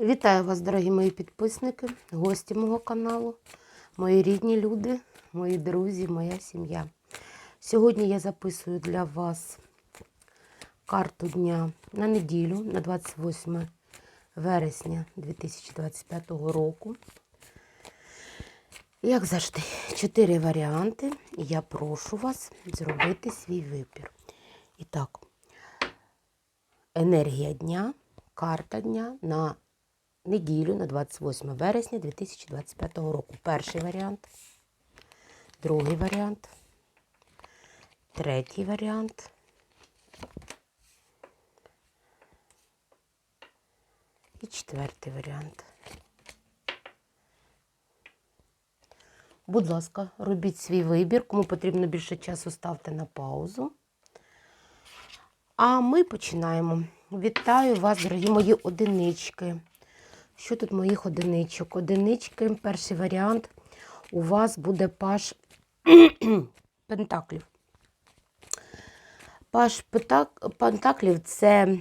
Вітаю вас, дорогі мої підписники, гості мого каналу, мої рідні люди, мої друзі, моя сім'я. Сьогодні я записую для вас карту дня на неділю, на 28 вересня 2025 року. Як завжди, чотири варіанти, я прошу вас зробити свій вибір. І так, енергія дня, карта дня на неділю на 28 вересня 2025 року. Перший варіант, другий варіант, третій варіант. І четвертий варіант. Будь ласка, робіть свій вибір. Кому потрібно більше часу, ставте на паузу. А ми починаємо. Вітаю вас, дорогі мої одинички. Що тут моїх одиничок? Одинички, перший варіант. У вас буде паш пентаклів. Паш пентаклів це,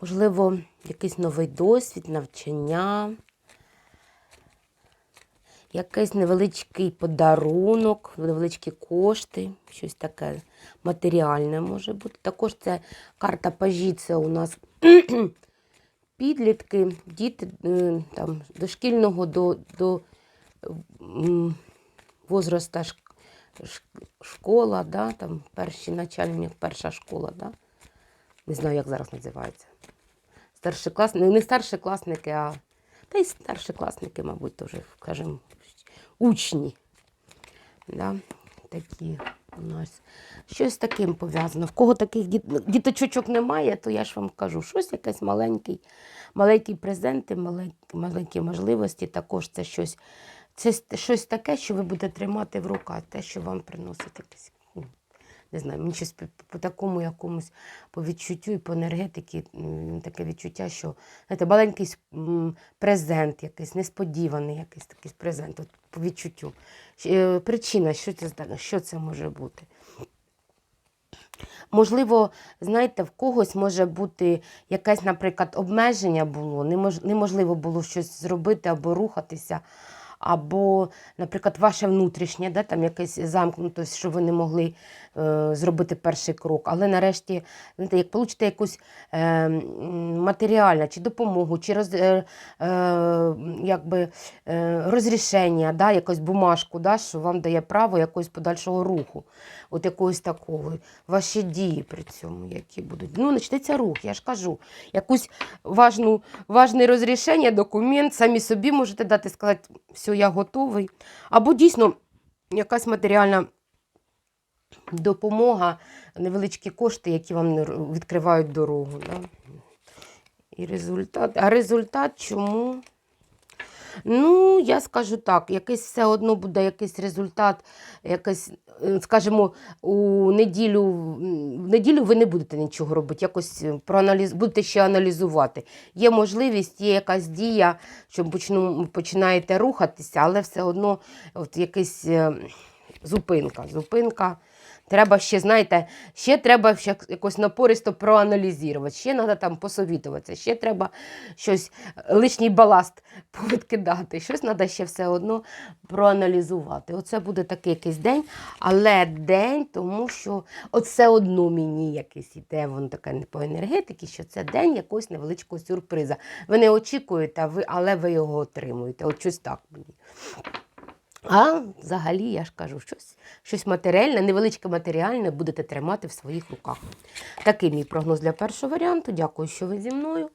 можливо, якийсь новий досвід, навчання, якийсь невеличкий подарунок, невеличкі кошти, щось таке матеріальне може бути. Також це карта пажі, це у нас підлітки, діти там, дошкільного до, до возраста школа, да, там перші начальні, перша школа, да? не знаю, як зараз називається. Старшокласники, не старшокласники, а та й старшокласники, мабуть, теж, скажімо, учні. Да? Такі у нас. Щось таким пов'язано. В кого таких діточок немає, то я ж вам кажу, щось якесь маленький, маленькі презенти, маленькі, маленькі можливості. Також це щось, це щось таке, що ви будете тримати в руках, те, що вам приносить якесь. Не знаю, мені щось по, по такому якомусь по відчуттю і по енергетиці таке відчуття, що знаєте, маленький презент, якийсь несподіваний якийсь такий презент, от, по відчуттю. Е, Причина, що це, що це може бути? Можливо, знаєте, в когось може бути якесь, наприклад, обмеження було, неможливо було щось зробити або рухатися, або, наприклад, ваше внутрішнє, да, там якесь замкнутость, що ви не могли е, зробити перший крок. Але нарешті, знаєте, як получите якусь е, матеріальну чи допомогу, чи роз, е, е, якби, е, розрішення, да, якусь бумажку, да, що вам дає право якогось подальшого руху, от якогось такого. Ваші дії при цьому, які будуть. Ну, почнеться рух, я ж кажу. Якусь важну, важне розрішення, документ, самі собі можете дати, сказати, все, я готовий. Або дійсно якась матеріальна допомога, невеличкі кошти, які вам відкривають дорогу. Да? І результат. А результат чому? Ну, я скажу так, якийсь все одно буде якийсь результат, якийсь, е, скажімо, у неділю, в неділю ви не будете нічого робити, якось е, проаналіз, будете ще аналізувати. Є можливість, є якась дія, що почну, починаєте рухатися, але все одно от якась е, зупинка. Зупинка. Треба ще, знаєте, ще треба якось напористо проаналізувати, ще треба там посовітуватися, ще треба щось, е, лишній баласт повідкидати, щось треба ще все одно проаналізувати. Оце буде такий якийсь день, але день, тому що от все одно мені якийсь іде, воно таке не по енергетиці, що це день якогось невеличкого сюрприза. Ви не очікуєте, але ви його отримуєте. От щось так мені. А взагалі, я ж кажу, щось, щось матеріальне, невеличке матеріальне будете тримати в своїх руках. Такий мій прогноз для першого варіанту. Дякую, що ви зі мною.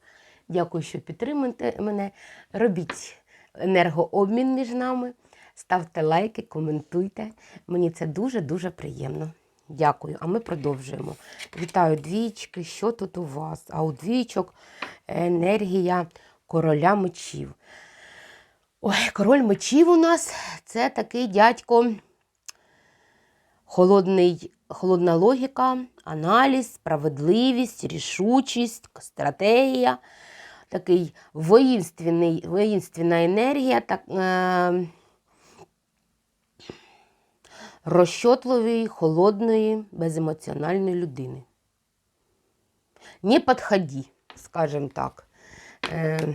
Дякую, що підтримуєте мене. Робіть енергообмін між нами. Ставте лайки, коментуйте. Мені це дуже-дуже приємно. Дякую. А ми продовжуємо. Вітаю двічки. Що тут у вас? А у двічок енергія короля мечів. Ой, король мечів у нас це такий дядько. Холодний, холодна логіка, аналіз, справедливість, рішучість, стратегія, такий воїнственний, воїнственна енергія, так, е, розчотливої, холодної, беземоціональної людини. Не підходи, скажімо так. Е,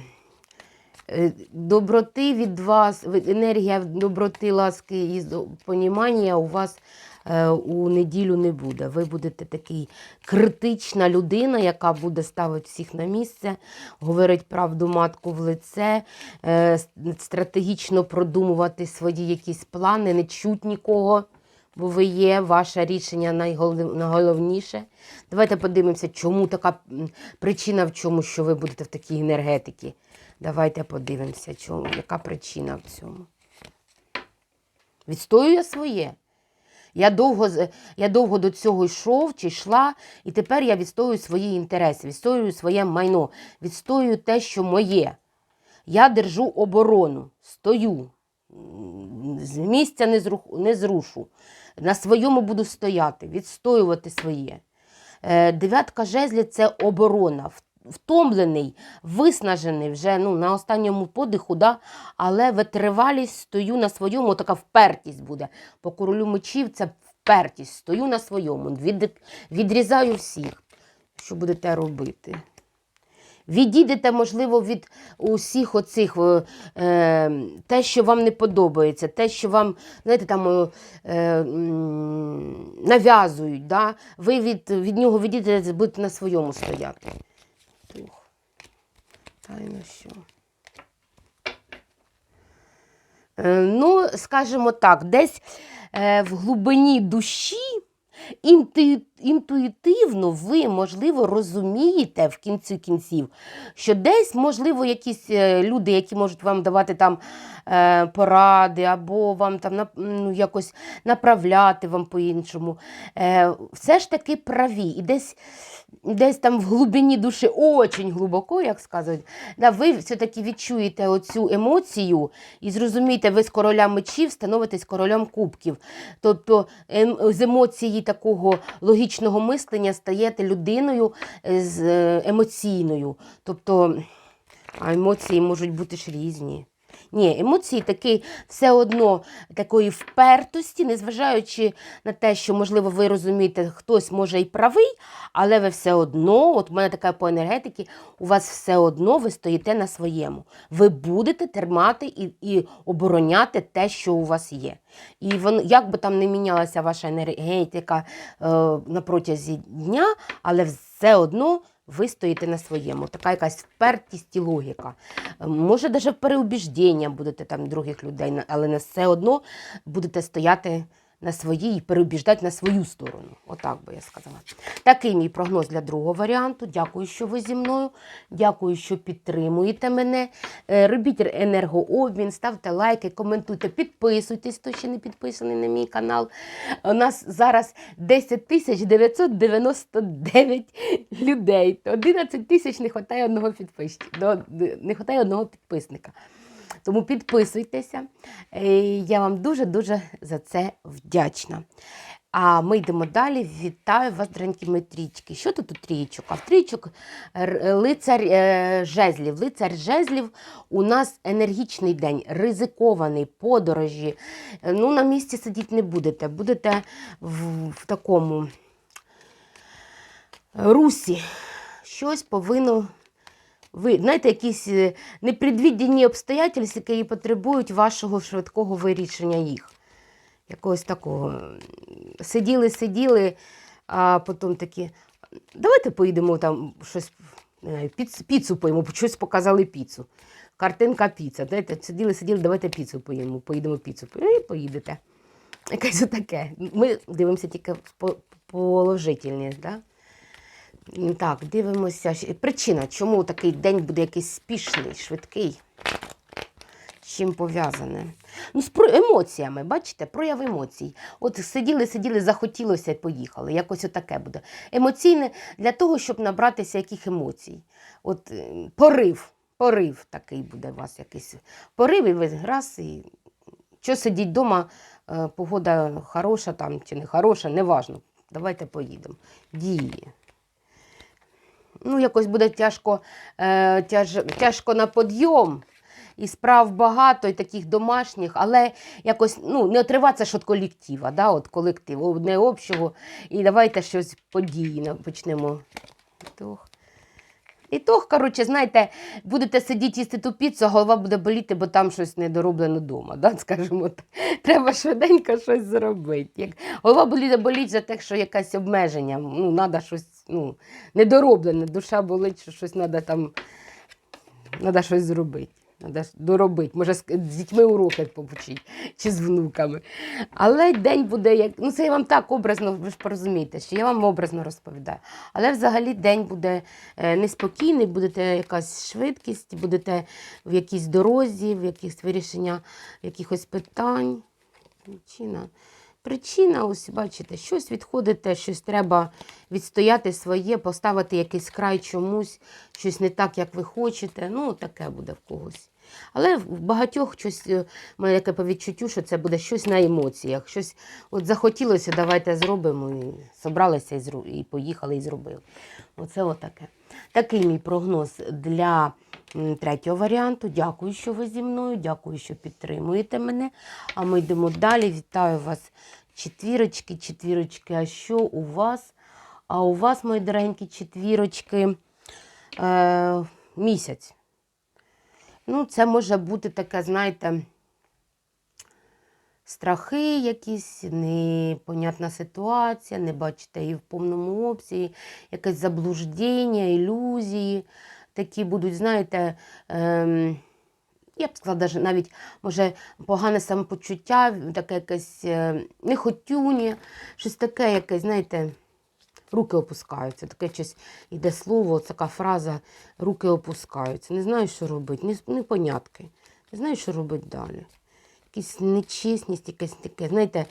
доброти від вас, енергія доброти, ласки і понімання у вас е, у неділю не буде. Ви будете такий критична людина, яка буде ставити всіх на місце, говорить правду матку в лице, е, стратегічно продумувати свої якісь плани, не чуть нікого. Бо ви є, ваше рішення найголовніше. Давайте подивимося, чому така причина в чому, що ви будете в такій енергетиці. Давайте подивимося, чому, яка причина в цьому. Відстоює своє. Я довго, я довго до цього йшов чи йшла, і тепер я відстоюю свої інтереси, відстоюю своє майно, відстоюю те, що моє. Я держу оборону, стою, з місця не, зру- не зрушу. На своєму буду стояти, відстоювати своє. Е, Дев'ятка жезлів це оборона. Втомлений, виснажений вже ну, на останньому подиху, да? але витривалість стою на своєму, така впертість буде. По королю мечів це впертість, стою на своєму, від, відрізаю всіх. Що будете робити? Відійдете, можливо, від усіх оцих е, е, те, що вам не подобається, те, що вам, знаєте, там е, е, нав'язують. Да? Ви від, від нього відійдете, будете на своєму стояти. Тух. Та й на що. Е, ну, скажімо так, десь е, в глибині душі інтуїтивно ви, можливо, розумієте в кінці кінців, що десь, можливо, якісь е, люди, які можуть вам давати там е, поради, або вам там ну, якось направляти вам по-іншому, е, все ж таки праві. І десь, десь там в глибині душі, очень глибоко, як сказують, да, ви все-таки відчуєте оцю емоцію і зрозумієте, ви з короля мечів становитесь королем кубків. Тобто ем, з емоції такого логічного мислення стаєте людиною е, з е, емоційною. Тобто, а емоції можуть бути ж різні. Ні, емоції такі все одно такої впертості, незважаючи на те, що, можливо, ви розумієте, хтось може і правий, але ви все одно, от у мене така по енергетиці, у вас все одно ви стоїте на своєму. Ви будете тримати і, і обороняти те, що у вас є. І воно, як би там не мінялася ваша енергетика е, на протязі дня, але все одно ви стоїте на своєму. Така якась впертість і логіка. Е, Може, навіть переубіждення будете там других людей, але не все одно будете стояти на своїй і переубіждати на свою сторону. Отак би я сказала. Такий мій прогноз для другого варіанту. Дякую, що ви зі мною. Дякую, що підтримуєте мене. Е, Робіть енергообмін, ставте лайки, коментуйте, підписуйтесь, хто ще не підписаний на мій канал. У нас зараз 10 тисяч 999 людей. 11 тисяч не вистачає одного підписчика. Не вистачає одного підписника. Тому підписуйтеся. Е, Я вам дуже-дуже за це вдячна. А ми йдемо далі. Вітаю вас, доренькі мої трічки. Що тут у трійчок? А в трійчок лицар е, жезлів. Лицар жезлів у нас енергічний день, ризикований, подорожі. Е, Ну, на місці сидіти не будете. Будете в, в такому русі. Щось повинно ви знаєте, якісь е, непредвідені обстоятельства, які потребують вашого швидкого вирішення їх. Якогось такого. Сиділи, сиділи, а потім такі. Давайте поїдемо там щось, знаю, піцу поїмо, щось показали піцу. Картинка піца. Знаєте, сиділи, сиділи, давайте піцу поїмо, поїдемо піцу. І поїдете. Якесь отаке. Ми дивимося тільки по- положительність, да? Так, дивимося. Причина, чому такий день буде якийсь спішний, швидкий. Чим пов'язане? Ну, з емоціями, бачите, прояв емоцій. От сиділи, сиділи, захотілося і поїхали. Якось отаке буде. Емоційне для того, щоб набратися яких емоцій. От е, порив, порив такий буде у вас якийсь. Порив і весь раз. І... Що сидіть вдома, погода хороша там чи не хороша, неважно. Давайте поїдемо. Дії. Ну, якось буде тяжко, е, тяж, тяжко на подйом. І справ багато, і таких домашніх, але якось ну, не отриватися ж від колектива, да, от колектив, одне общого. І давайте щось події почнемо. Тох. І то, коротше, знаєте, будете сидіти їсти ту піцу, а голова буде боліти, бо там щось недороблено вдома. Да? Скажімо так. Треба швиденько щось зробити. Як голова боліти боліть за те, що якесь обмеження, ну, треба щось ну, недороблене, душа болить, що щось треба там, треба щось зробити. Треба доробити, може з дітьми уроки побучити чи з внуками. Але день буде як. Ну, це я вам так образно, ви ж порозумієте, що я вам образно розповідаю. Але взагалі день буде е, неспокійний, будете якась швидкість, будете в якійсь дорозі, в якихось вирішення якихось питань. Причина, ось бачите, щось відходите, щось треба відстояти своє, поставити якийсь край чомусь, щось не так, як ви хочете. Ну, таке буде в когось. Але в багатьох щось, е, мене таке по відчуттю, що це буде щось на емоціях. Щось от захотілося, давайте зробимо. І собралися і поїхали і зробили. Оце отаке. Такий мій прогноз для третього варіанту. Дякую, що ви зі мною, дякую, що підтримуєте мене. А ми йдемо далі. Вітаю вас, четвірочки, четвірочки. А що у вас? А у вас, мої дорогенькі четвірочки, е, місяць. Ну, це може бути таке, знаєте, страхи якісь, непонятна ситуація, не бачите її в повному обсязі, якесь заблуждення, ілюзії. Такі будуть, знаєте, ем, я б сказала, навіть може погане самопочуття, таке якесь е, нехотюння, щось таке, якесь, знаєте, руки опускаються. Таке щось іде слово, така фраза руки опускаються. Не знаю, що робити, непонятки. Не знаю, що робити далі. Якась нечесність, якась таке, знаєте,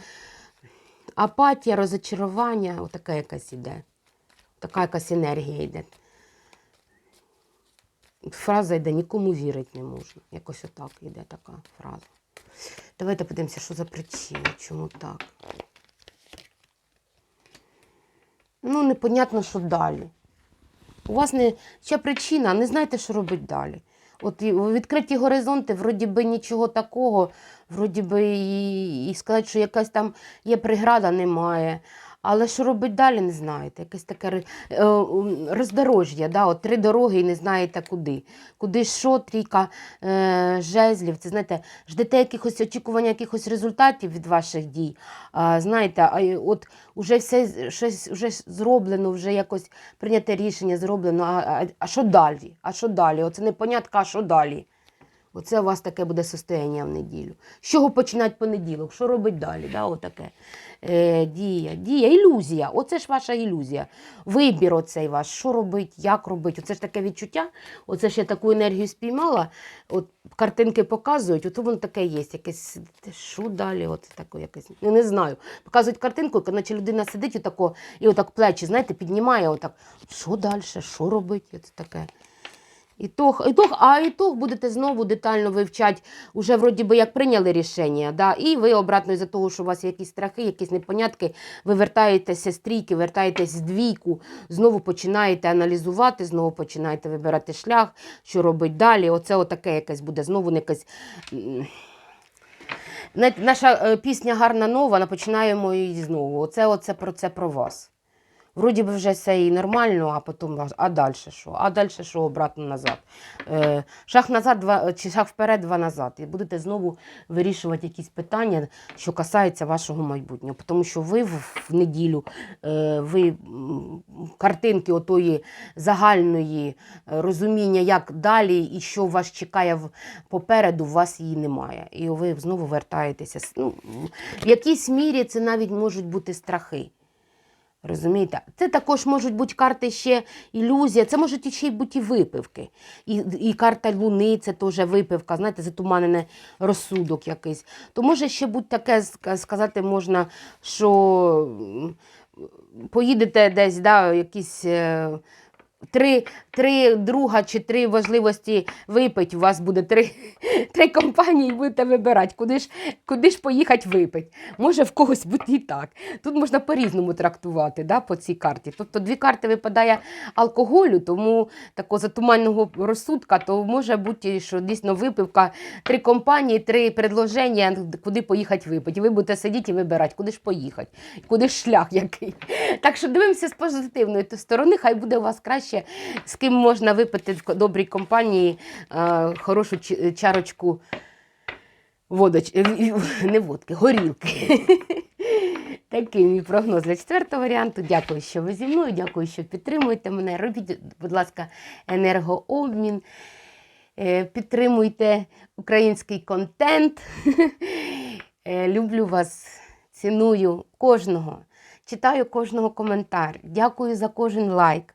апатія, розочарування, отака якась іде. Така якась енергія йде. Фраза йде, нікому вірити не можна. Якось отак йде така фраза. Давайте подивимося, що за причина, чому так. Ну, непонятно, що далі. У вас не ще причина, не знаєте, що робити далі. От відкриті горизонти, вроді би нічого такого, вроді би і, і сказати, що якась там є преграда, немає. Але що робити далі, не знаєте. Якесь таке е, роздорожжя, да? от три дороги і не знаєте куди. Куди що, трійка е, жезлів. Це знаєте, ждете якихось очікування, якихось результатів від ваших дій. А, знаєте, а от уже все щось вже зроблено, вже якось прийняте рішення зроблено. А, а, а що далі? А що далі? Оце непонятка, а що далі? Оце у вас таке буде состояння в неділю. З чого починати понеділок? Що робить далі? Да? Отаке. Е, дія, дія, ілюзія. Оце ж ваша ілюзія. Вибір оцей ваш, що робить, як робить. Оце ж таке відчуття. Оце ж я таку енергію спіймала. От картинки показують, от воно таке є. Якесь, що далі? От таке якесь. Ну, не знаю. Показують картинку, наче людина сидить отако, і отак плечі, знаєте, піднімає отак. Що далі? Що робить? Оце таке. Ітог, ітог, а ітог будете знову детально вивчати, уже вроді би як прийняли рішення, да? і ви обратно із-за того, що у вас якісь страхи, якісь непонятки, ви вертаєтеся з трійки, вертаєтесь з двійку, знову починаєте аналізувати, знову починаєте вибирати шлях, що робить далі. Оце отаке якесь буде знову якесь. наша е, пісня гарна нова, починаємо її знову. Оце, оце про це про вас. Вроді би вже все і нормально, а потім а далі що? А далі що обратно назад. Е, шаг назад, два, чи шаг вперед, два назад. І будете знову вирішувати якісь питання, що касаються вашого майбутнього. Тому що ви в, неділю, е, ви картинки отої загальної е, розуміння, як далі і що вас чекає попереду, у вас її немає. І ви знову вертаєтеся. Ну, в якійсь мірі це навіть можуть бути страхи. Розумієте? Це також можуть бути карти ще ілюзія, це можуть ще й бути випивки. І, і карта Луни це теж випивка, знаєте, затуманений розсудок якийсь. То може ще бути таке, сказати можна, що поїдете десь, да, якісь. Три, три друга чи три важливості випить, у вас буде три, три компанії, і будете вибирати, куди ж, куди ж поїхати випити. Може в когось бути і так. Тут можна по-різному трактувати да, по цій карті. Тобто дві карти випадає алкоголю, тому такого затуманного розсудка, то може бути, що дійсно випивка, три компанії, три предложення, куди поїхати випити. І ви будете сидіти і вибирати, куди ж поїхати, куди ж шлях який. Так що дивимося з позитивної сторони, хай буде у вас краще найкраще, з ким можна випити в добрій компанії е, хорошу чарочку водоч... е, не водки, горілки. Такий мій прогноз для четвертого варіанту. Дякую, що ви зі мною. Дякую, що підтримуєте мене. Робіть, будь ласка, енергообмін. Е, Підтримуйте український контент. Люблю вас, ціную кожного. Читаю кожного коментар. Дякую за кожен лайк.